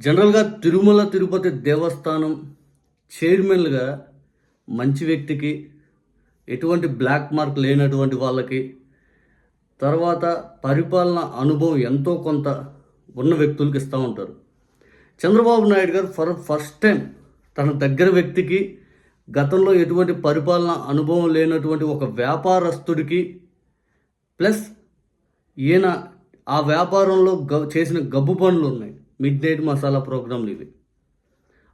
జనరల్గా తిరుమల తిరుపతి దేవస్థానం చైర్మన్లుగా మంచి వ్యక్తికి ఎటువంటి బ్లాక్ మార్క్ లేనటువంటి వాళ్ళకి తర్వాత పరిపాలన అనుభవం ఎంతో కొంత ఉన్న వ్యక్తులకి ఇస్తూ ఉంటారు. చంద్రబాబు నాయుడు గారు ఫర్ ఫస్ట్ టైం తన దగ్గర వ్యక్తికి గతంలో ఎటువంటి పరిపాలన అనుభవం లేనటువంటి ఒక వ్యాపారస్తుడికి ప్లస్ ఈయన ఆ వ్యాపారంలో గ చేసిన గబ్బు పనులు ఉన్నాయి. మిడ్ నైట్ మసాలా ప్రోగ్రాంలు ఇవి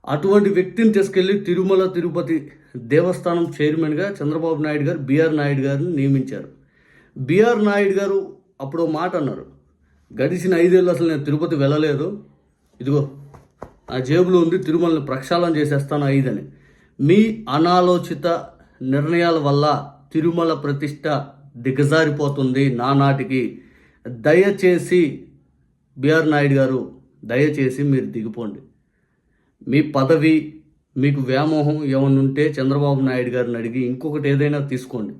అటువంటి వ్యక్తిని తీసుకెళ్ళి తిరుమల తిరుపతి దేవస్థానం చైర్మన్గా చంద్రబాబు నాయుడు గారు బిఆర్ నాయుడు గారిని నియమించారు. బిఆర్ నాయుడు గారు అప్పుడు మాట అన్నారు. గడిచిన ఐదేళ్ళు అసలు నేను తిరుపతి వెళ్ళలేదు. ఇదిగో నా జేబులో ఉంది తిరుమలని ప్రక్షాళన చేసేస్తాను ఐదని. మీ అనాలోచిత నిర్ణయాల వల్ల తిరుమల ప్రతిష్ట దిగజారిపోతుంది నానాటికి. దయచేసి బిఆర్ నాయుడు గారు దయచేసి మీరు దిగిపోండి. మీ పదవి మీకు వ్యామోహం ఏమనుంటే ఉంటే చంద్రబాబు నాయుడు గారిని అడిగి ఇంకొకటి ఏదైనా తీసుకోండి.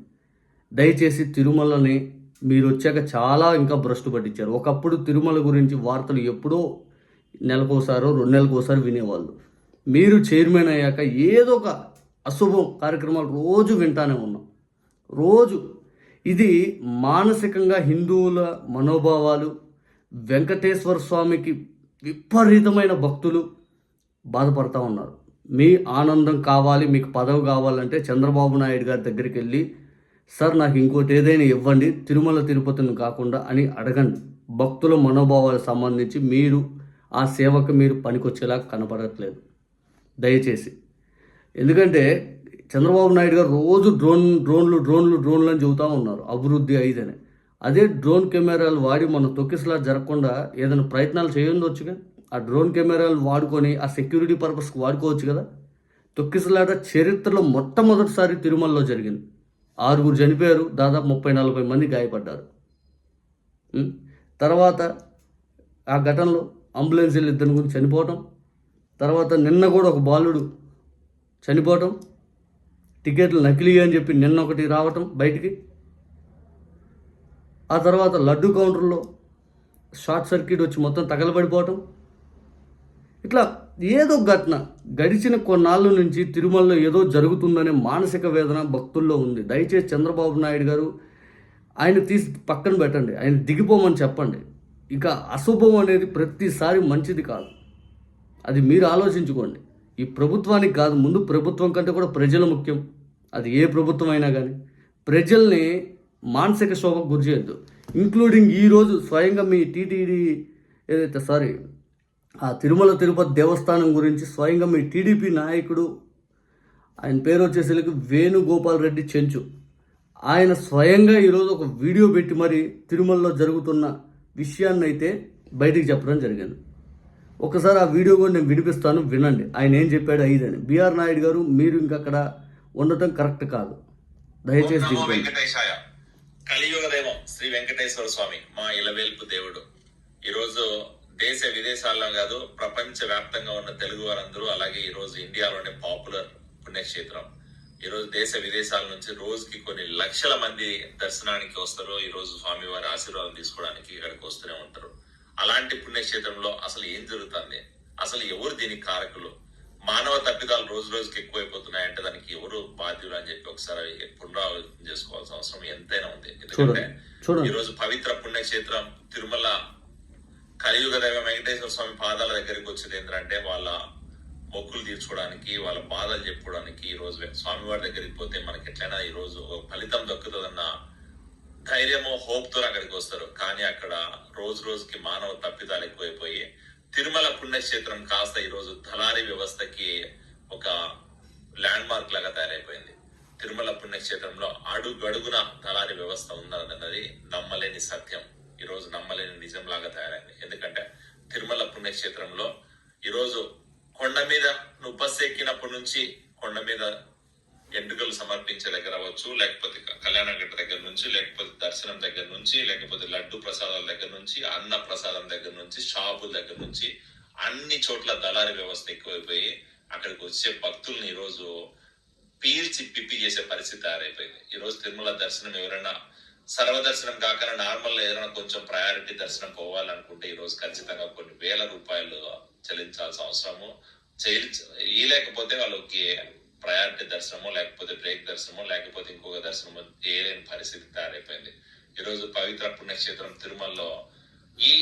దయచేసి తిరుమలని మీరు వచ్చాక చాలా ఇంకా భ్రష్టు పట్టించారు. ఒకప్పుడు తిరుమల గురించి వార్తలు ఎప్పుడో నెలకోసారో రెండు నెలకోసారి వినేవాళ్ళు. మీరు చైర్మన్ అయ్యాక ఏదో ఒక అశుభం కార్యక్రమాలు రోజు వింటానే ఉన్నాం. రోజు. ఇది మానసికంగా హిందువుల మనోభావాలు వెంకటేశ్వర స్వామికి విపరీతమైన భక్తులు బాధపడతా ఉన్నారు. మీ ఆనందం కావాలి మీకు పదవి కావాలంటే చంద్రబాబు నాయుడు గారి దగ్గరికి వెళ్ళి సార్ నాకు ఇంకోటి ఏదైనా ఇవ్వండి తిరుమల తిరుపతిని కాకుండా అని అడగండి. భక్తుల మనోభావాలకు సంబంధించి మీరు ఆ సేవకు మీరు పనికొచ్చేలా కనపడట్లేదు. దయచేసి. ఎందుకంటే చంద్రబాబు నాయుడు గారు రోజు డ్రోన్ డ్రోన్లు డ్రోన్లు డ్రోన్లు అని చెబుతూ ఉన్నారు. అభివృద్ధి అయిందని అదే డ్రోన్ కెమెరాలు వాడి మనం తొక్కిసలా జరగకుండా ఏదైనా ప్రయత్నాలు చేయొచ్చుగా ఆ డ్రోన్ కెమెరాలు వాడుకొని ఆ సెక్యూరిటీ పర్పస్కి వాడుకోవచ్చు కదా? తొక్కిసలాట చరిత్రలో మొట్టమొదటిసారి తిరుమలలో జరిగింది. ఆరుగురు చనిపోయారు దాదాపు ముప్పై నలభై మంది గాయపడ్డారు. తర్వాత ఆ ఘటనలో అంబులెన్స్లు ఇద్దరు గురించి చనిపోవటం తర్వాత నిన్న కూడా ఒక బాలుడు చనిపోవటం టికెట్లు నకిలీ అని చెప్పి నిన్న ఒకటి రావటం బయటికి. ఆ తర్వాత లడ్డు కౌంటర్లో షార్ట్ సర్క్యూట్ వచ్చి మొత్తం తగలబడిపోవటం. ఇట్లా ఏదో ఘటన గడిచిన కొన్నాళ్ళ నుంచి తిరుమలలో ఏదో జరుగుతుందనే మానసిక వేదన భక్తుల్లో ఉంది. దయచేసి చంద్రబాబు నాయుడు గారు ఆయన తీసి పక్కన పెట్టండి. ఆయన దిగిపోమని చెప్పండి. ఇక అశుభం అనేది ప్రతిసారి మంచిది కాదు. అది మీరు ఆలోచించుకోండి. ఈ ప్రభుత్వానికి కాదు ముందు ప్రభుత్వం కంటే కూడా ప్రజలు ముఖ్యం. అది ఏ ప్రభుత్వం అయినా కానీ ప్రజల్ని మానసిక శోభకు గురి చేయొద్దు. ఇంక్లూడింగ్ ఈరోజు స్వయంగా మీ టీటీడీ ఏదైతే సారీ ఆ తిరుమల తిరుపతి దేవస్థానం గురించి స్వయంగా మీ టీడీపీ నాయకుడు ఆయన పేరు వచ్చేసరికి వేణుగోపాల్ రెడ్డి చెంచు. ఆయన స్వయంగా ఈరోజు ఒక వీడియో పెట్టి మరి తిరుమలలో జరుగుతున్న విషయాన్ని అయితే బయటికి చెప్పడం జరిగింది. ఒకసారి ఆ వీడియో కూడా నేను వినిపిస్తాను వినండి. ఆయన ఏం చెప్పాడు ఐదని. బిఆర్ నాయుడు గారు మీరు ఇంకా అక్కడ ఉండటం కరెక్ట్ కాదు. దయచేసి కలియుగ దైవం శ్రీ వెంకటేశ్వర స్వామి మా ఇలవేల్పు దేవుడు. ఈరోజు దేశ విదేశాల్లో కాదు ప్రపంచ వ్యాప్తంగా ఉన్న తెలుగు వారందరూ అలాగే ఈరోజు ఇండియాలోనే పాపులర్ పుణ్యక్షేత్రం. ఈరోజు దేశ విదేశాల నుంచి రోజుకి కొన్ని లక్షల మంది దర్శనానికి వస్తారు. ఈరోజు స్వామివారి ఆశీర్వాదం తీసుకోవడానికి ఇక్కడికి వస్తూనే ఉంటారు. అలాంటి పుణ్యక్షేత్రంలో అసలు ఏం జరుగుతుంది? అసలు ఎవరు దీనికి కారకులు? మానవ తప్పిదాలు రోజు రోజుకి ఎక్కువైపోతున్నాయంటే దానికి ఎవరు బాధ్యులు అని చెప్పి ఒకసారి పునరావృతం చేసుకోవాల్సిన అవసరం ఎంతైనా ఉంది. ఎందుకంటే ఈ రోజు పవిత్ర పుణ్యక్షేత్రం తిరుమల కలియుగ దైవ వెంకటేశ్వర స్వామి పాదాల దగ్గరికి వచ్చేది ఏంటంటే వాళ్ళ మొక్కులు తీర్చుకోవడానికి వాళ్ళ బాధలు చెప్పుకోవడానికి ఈ రోజు స్వామివారి దగ్గరికి పోతే మనకి ఎట్లయినా ఈ రోజు ఫలితం దక్కుతుందన్న ధైర్యము హోప్తో అక్కడికి వస్తారు. కానీ అక్కడ రోజు రోజుకి మానవ తప్పిదాలు ఎక్కువైపోయి తిరుమల పుణ్యక్షేత్రం కాస్త ఈరోజు రోజు దళారీ వ్యవస్థకి ఒక ల్యాండ్ మార్క్ లాగా తయారైపోయింది. తిరుమల పుణ్యక్షేత్రంలో అడుగడుగున దళారీ వ్యవస్థ ఉందన్నది నమ్మలేని సత్యం. ఈరోజు నమ్మలేని నిజం లాగా తయారైంది. ఎందుకంటే తిరుమల పుణ్యక్షేత్రంలో ఈరోజు కొండ మీద నువ్వు బస్సు ఎక్కినప్పటి నుంచి కొండ మీద ఎంటుకలు సమర్పించే దగ్గర అవ్వచ్చు లేకపోతే కళ్యాణ గట్ట దగ్గర నుంచి లేకపోతే దర్శనం దగ్గర నుంచి లేకపోతే లడ్డు ప్రసాదాల దగ్గర నుంచి అన్న ప్రసాదం దగ్గర నుంచి షాపు దగ్గర నుంచి అన్ని చోట్ల దళారి వ్యవస్థ ఎక్కువైపోయి అక్కడికి వచ్చే భక్తుల్ని ఈరోజు పీల్చి పిప్పి చేసే పరిస్థితి తయారైపోయింది. ఈరోజు తిరుమల దర్శనం ఎవరైనా సర్వదర్శనం కాకుండా నార్మల్ ఏదైనా కొంచెం ప్రయారిటీ దర్శనం పోవాలనుకుంటే ఈరోజు ఖచ్చితంగా కొన్ని వేల రూపాయలు చెల్లించాల్సిన అవసరము. చేయి లేకపోతే వాళ్ళకి ప్రయారిటీ దర్శనమో లేకపోతే బ్రేక్ దర్శనమో లేకపోతే ఇంకొక దర్శనమో చేయలేని పరిస్థితి తయారైపోయింది. ఈరోజు పవిత్ర పుణ్యక్షేత్రం తిరుమలలో ఈ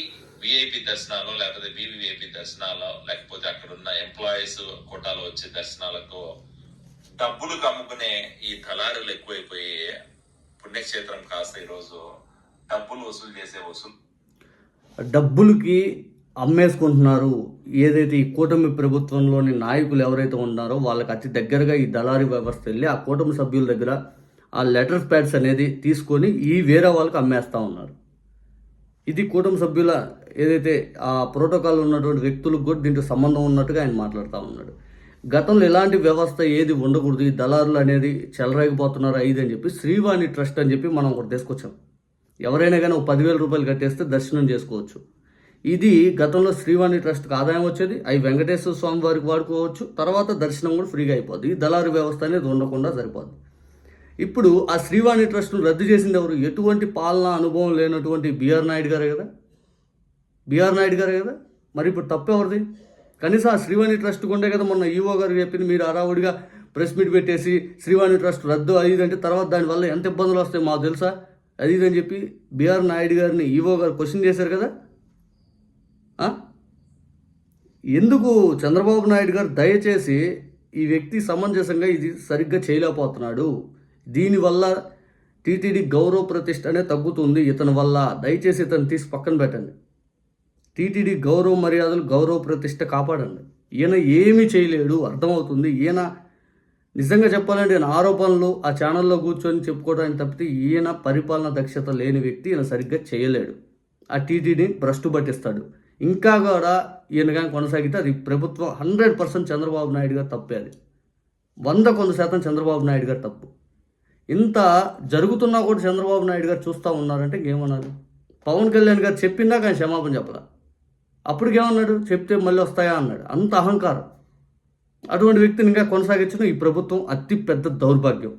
విఐపి దర్శనాలు లేకపోతే వివిఐపి దర్శనాలు లేకపోతే అక్కడ ఉన్న ఎంప్లాయీస్ కోటాలో వచ్చే దర్శనాలకు డబ్బులు కమ్ముకునే ఈ దళారులు ఎక్కువైపోయి పుణ్యక్షేత్రం కాస్త ఈరోజు డబ్బులు వసూలు చేసే వసూలు డబ్బులకి అమ్మేసుకుంటున్నారు. ఏదైతే ఈ కూటమి ప్రభుత్వంలోని నాయకులు ఎవరైతే ఉన్నారో వాళ్ళకి అతి దగ్గరగా ఈ దళారీ వ్యవస్థ వెళ్ళి ఆ కూటమి సభ్యుల దగ్గర ఆ లెటర్ ప్యాడ్స్ అనేది తీసుకొని ఈ వేరే వాళ్ళకి అమ్మేస్తూ ఉన్నారు. ఇది కూటమి సభ్యుల ఏదైతే ఆ ప్రోటోకాల్ ఉన్నటువంటి వ్యక్తులకు కూడా దీంట్లో సంబంధం ఉన్నట్టుగా ఆయన మాట్లాడుతూ ఉన్నాడు. గతంలో ఎలాంటి వ్యవస్థ ఏది ఉండకూడదు ఈ దళారులు అనేది చెలరేగిపోతున్నారు ఐదు అని చెప్పి శ్రీవాణి ట్రస్ట్ అని చెప్పి మనం ఒకటి తీసుకొచ్చాం. ఎవరైనా కానీ ఒక పదివేల రూపాయలు కట్టేస్తే దర్శనం చేసుకోవచ్చు. ఇది గతంలో శ్రీవాణి ట్రస్ట్కి ఆదాయం వచ్చేది అవి వెంకటేశ్వర స్వామి వారికి వాడుకోవచ్చు. తర్వాత దర్శనం కూడా ఫ్రీగా అయిపోద్ది. ఈ దళారు వ్యవస్థ అనేది ఉండకుండా సరిపోద్ది. ఇప్పుడు ఆ శ్రీవాణి ట్రస్ట్ను రద్దు చేసింది ఎవరు? ఎటువంటి పాలనా అనుభవం లేనటువంటి బిఆర్ నాయుడు గారే కదా. బిఆర్ నాయుడు గారే కదా. మరి ఇప్పుడు తప్పెవరిది కనీసం ఆ శ్రీవాణి ట్రస్ట్ ఉండే కదా మొన్న ఈవో గారు చెప్పింది మీరు అరావుడిగా ప్రెస్ మీట్ పెట్టేసి శ్రీవాణి ట్రస్ట్ రద్దు అది అంటే తర్వాత దానివల్ల ఎంత ఇబ్బందులు వస్తాయి మాకు తెలుసా? అది చెప్పి బిఆర్ నాయుడు గారిని ఈవో గారు క్వశ్చన్ చేశారు కదా. ఎందుకు చంద్రబాబు నాయుడు గారు దయచేసి ఈ వ్యక్తి సమంజసంగా ఇది సరిగ్గా చేయలేకపోతున్నాడు? దీనివల్ల టీటీడీ గౌరవ ప్రతిష్ట అనేది తగ్గుతుంది. ఇతని వల్ల దయచేసి ఇతను తీసి పక్కన పెట్టండి. టీటీడీ గౌరవ మర్యాదలు గౌరవ ప్రతిష్ట కాపాడండి. ఈయన ఏమీ చేయలేడు అర్థమవుతుంది. ఈయన నిజంగా చెప్పాలంటే ఈయన ఆరోపణలు ఆ ఛానల్లో కూర్చొని చెప్పుకోవడానికి తప్పితే ఈయన పరిపాలన దక్షత లేని వ్యక్తి ఈయన సరిగ్గా చేయలేడు. ఆ టీటీడీని భ్రష్టు పట్టిస్తాడు. ఇంకా కూడా ఈయన కానీ కొనసాగితే అది ప్రభుత్వం హండ్రెడ్ పర్సెంట్ చంద్రబాబు నాయుడు గారు తప్పే అది. వంద కొంత శాతం చంద్రబాబు నాయుడు గారు తప్పు. ఇంత జరుగుతున్నా కూడా చంద్రబాబు నాయుడు గారు చూస్తూ ఉన్నారంటే ఇంకేమన్నారు? పవన్ కళ్యాణ్ గారు చెప్పినా కానీ క్షమాపణ చెప్పలా. అప్పటికేమన్నాడు? చెప్తే మళ్ళీ వస్తాయా అన్నాడు. అంత అహంకారం. అటువంటి వ్యక్తిని ఇంకా కొనసాగించడం ఈ ప్రభుత్వం అతి పెద్ద దౌర్భాగ్యం.